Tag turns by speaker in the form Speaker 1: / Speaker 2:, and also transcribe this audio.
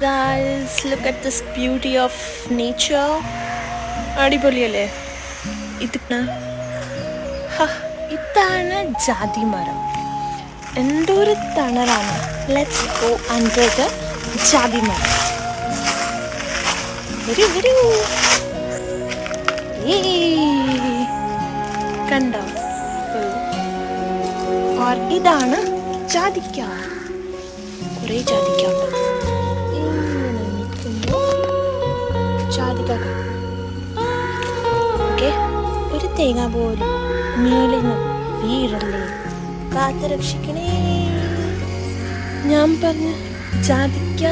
Speaker 1: Guys, look at this beauty of nature അടിപൊളിയല്ലേ ഇതിന് ഇതാണ് ജാതി മരം. എന്തൊരു തണലാണ്. ലെറ്റ്സ് ഗോ അണ്ടർ ദ ജാതി മരം. വരൂ വരൂ. കണ്ടോ? ഇതാണ് ജാതിക്ക. കുറേ ജാതിക്ക ജാതിക്ക ഓക്കെ ഒരു തേങ്ങ പോലും മേളിൽ നിന്ന് വീഴല്ലേ? കാത്തു രക്ഷിക്കണേ ഞാൻ പറഞ്ഞ ജാതിക്ക